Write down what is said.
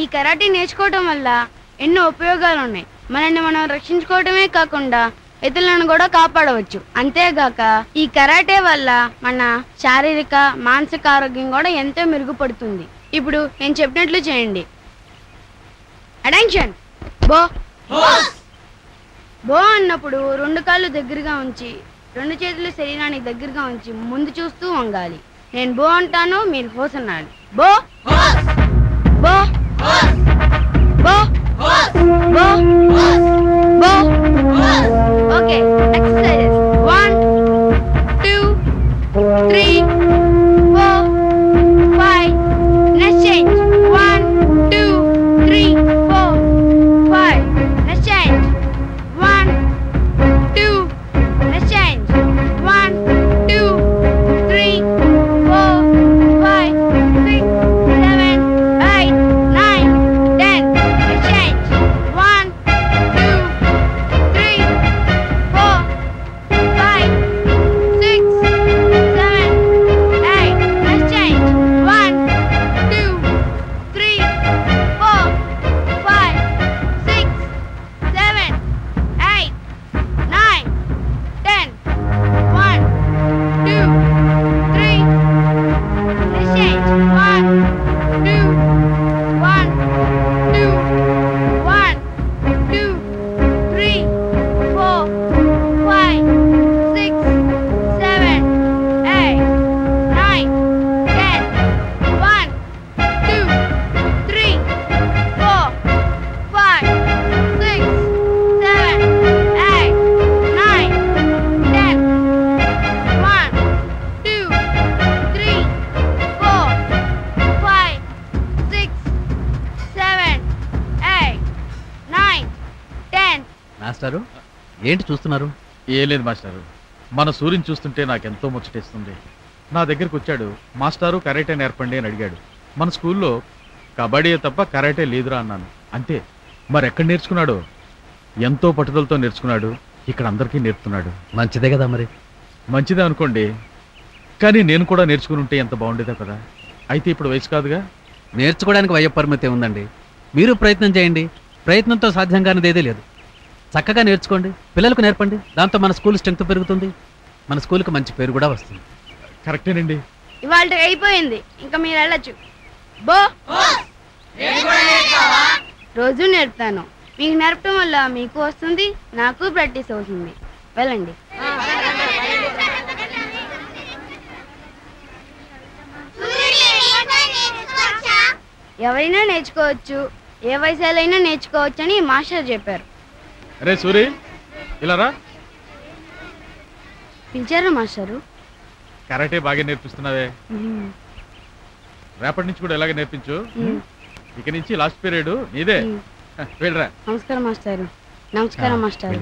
ఈ కరాటే నేర్చుకోవటం వల్ల ఎన్నో ఉపయోగాలు ఉన్నాయి మనల్ని మనం రక్షించుకోవటమే కాకుండా ఇతరులను కూడా కాపాడవచ్చు. అంతేగాక ఈ కరాటే వల్ల మన శారీరక మానసిక ఆరోగ్యం కూడా ఎంతో మెరుగుపడుతుంది. ఇప్పుడు నేను చెప్పినట్లు చేయండి. అటెన్షన్ బో. బో అన్నప్పుడు రెండు కాళ్ళు దగ్గరగా ఉంచి రెండు చేతులు శరీరానికి దగ్గరగా ఉంచి ముందు చూస్తూ వంగాలి. నేను బో అంటాను మీరు హోస్ అన్నాడు బో. బో మాస్టారు ఏంటి చూస్తున్నారు? ఏం లేదు మాస్టారు. మన సూర్యుని చూస్తుంటే నాకెంతో ముచ్చటేస్తుంది. నా దగ్గరికి వచ్చాడు. మాస్టారు కరాటే నేర్పండి అని అడిగాడు. మన స్కూల్లో కబడ్డీ తప్ప కరాటే లేదురా అన్నాను. అంతే. మరి ఎక్కడ నేర్చుకున్నాడు? ఎంతో పట్టుదలతో నేర్చుకున్నాడు. ఇక్కడ అందరికీ నేర్పుతున్నాడు. మంచిదే కదా మరి. మంచిదే అనుకోండి. కానీ నేను కూడా నేర్చుకుని ఉంటే ఎంత బాగుండేదో కదా. అయితే ఇప్పుడు వయసు కాదుగా? నేర్చుకోవడానికి వయ పరిమితి ఉందండి. మీరు ప్రయత్నం చేయండి. ప్రయత్నంతో సాధ్యం కానిది ఏదీ లేదు. చక్కగా నేర్చుకోండి. పిల్లలకు నేర్పండి. దాంతో మన స్కూల్ స్ట్రెంగ్త్ పెరుగుతుంది. మన స్కూల్కి మంచి పేరు కూడా వస్తుంది. కరెక్టేనండి. ఇవాళ అయిపోయింది. ఇంకా మీరు వెళ్ళచ్చు. బో. రోజు నేర్పుతాను. మీకు నేర్పడం వల్ల మీకు వస్తుంది నాకు ప్రాక్టీస్ అవుతుంది. వెళ్ళండి. ఎవరైనా నేర్చుకోవచ్చు. ఏ వయసులైనా నేర్చుకోవచ్చు అని మాస్టర్ చెప్పారు. రే సూరి ఇలా రా పిలిచారా మాస్టరు కరాటే బాగా నేర్పిస్తున్నావే. రేపటి నుంచి కూడా ఇలాగే నేర్పించు. ఇక నుంచి లాస్ట్ పీరియడ్ నీదే. వెళ్ళరా నమస్కారం మాస్టారు నమస్కారం మాస్టారు.